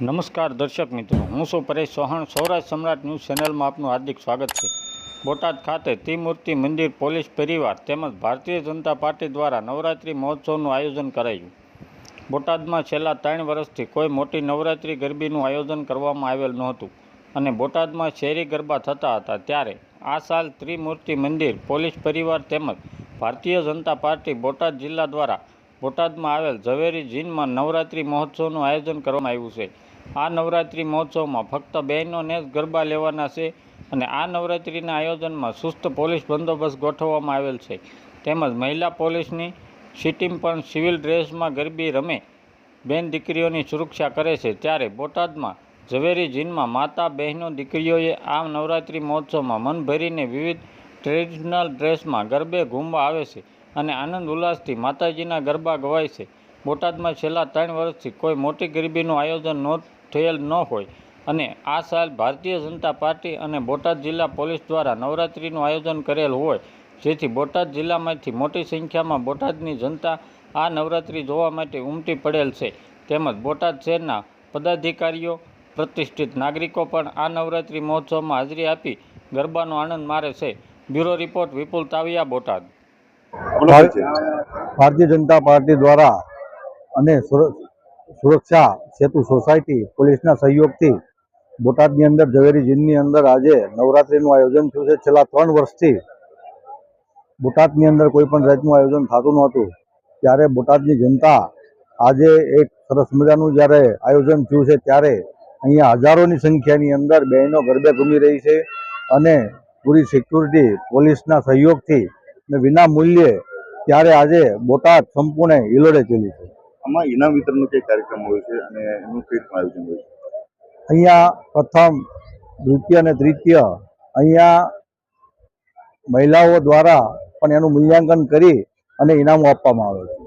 નમસ્કાર દર્શક મિત્રો, હું છું પરેશ ચૌહાણ. સૌરાષ્ટ્ર સમ્રાટ ન્યૂઝ ચેનલમાં આપનું હાર્દિક સ્વાગત છે. બોટાદ ખાતે ત્રિમૂર્તિ મંદિર પોલીસ પરિવાર તેમજ ભારતીય જનતા પાર્ટી દ્વારા નવરાત્રિ મહોત્સવનું આયોજન કરાયું. બોટાદમાં છેલ્લા ત્રણ વર્ષથી કોઈ મોટી નવરાત્રિ ગરબીનું આયોજન કરવામાં આવેલ નહોતું અને બોટાદમાં શેરી ગરબા થતા હતા ત્યારે આ સાલ ત્રિમૂર્તિ મંદિર પોલીસ પરિવાર તેમજ ભારતીય જનતા પાર્ટી બોટાદ જિલ્લા દ્વારા બોટાદમાં આવેલ ઝવેરી જીનમાં નવરાત્રિ મહોત્સવનું આયોજન કરવામાં આવ્યું છે. આ નવરાત્રિ મહોત્સવમાં ફક્ત બહેનોને જ ગરબા લેવાના છે અને આ નવરાત્રિના આયોજનમાં સુસ્ત પોલીસ બંદોબસ્ત ગોઠવવામાં આવેલ છે. તેમજ મહિલા પોલીસની સિટીમ પણ સિવિલ ડ્રેસમાં ગરબી રમે, બેન દીકરીઓની સુરક્ષા કરે છે. ત્યારે બોટાદમાં ઝવેરી જીનમાં માતા બહેનો દીકરીઓએ આ નવરાત્રિ મહોત્સવમાં મન ભરીને વિવિધ ટ્રેડિશનલ ડ્રેસમાં ગરબે ઘૂમવા આવે છે અને આનંદ ઉલ્લાસથી માતાજીના ગરબા ગવાય છે. બોટાદમાં છેલ્લા ત્રણ વર્ષથી કોઈ મોટી ગરબીનું આયોજન ન થયેલ ન હોય. અને આ સાલ ભારતીય જનતા પાર્ટી અને બોટાદ જિલ્લા પોલીસ દ્વારા નવરાત્રિનું આયોજન કરેલ હોય. જેથી બોટાદ જિલ્લામાંથી મોટી સંખ્યામાં બોટાદની જનતા આ નવરાત્રિ જોવા માટે ઉમટી પડેલ છે. તેમજ બોટાદ શહેરના પદાધિકારીઓ, પ્રતિષ્ઠિત નાગરિકો પણ આ નવરાત્રિ મહોત્સવમાં હાજરી આપી ગરબાનો આનંદ મારે છે. Bureau report, Vipul Tavia, Botad. Bharatiya Janata Party દ્વારા અને સુરક્ષા, સેતુ સોસાયટી, પોલીસના સહયોગથી બોટાદની અંદર ઝવેરી જીનની અંદર આજે નવરાત્રિનું આયોજન થયું છે. છેલ્લા ત્રણ વર્ષથી બોટાદની અંદર કોઈ પણ જાતનું આયોજન થતું નહોતું ત્યારે બોટાદની જનતા આજે એક સરસ મજાનું જ્યારે આયોજન થયું છે, ત્યારે અહીંયા હજારોની સંખ્યાની અંદર બહેનો ગરબે ઘૂમી રહી છે અને પૂરી સિક્યુરિટી પોલીસના સહયોગથી ને વિના મૂલ્યે ત્યારે આજે બોટાદ સંપૂર્ણ હિલોડે ચેલી છે. આમાં ઇનામ વિતરણનો કઈ કાર્યક્રમ હોય છે અને એનું કઈ આયોજન હોય છે? અહીંયા પ્રથમ, દ્વિતીય અને તૃતીય અહીંયા મહિલાઓ દ્વારા પણ એનું મૂલ્યાંકન કરી અને ઇનામો આપવામાં આવે છે.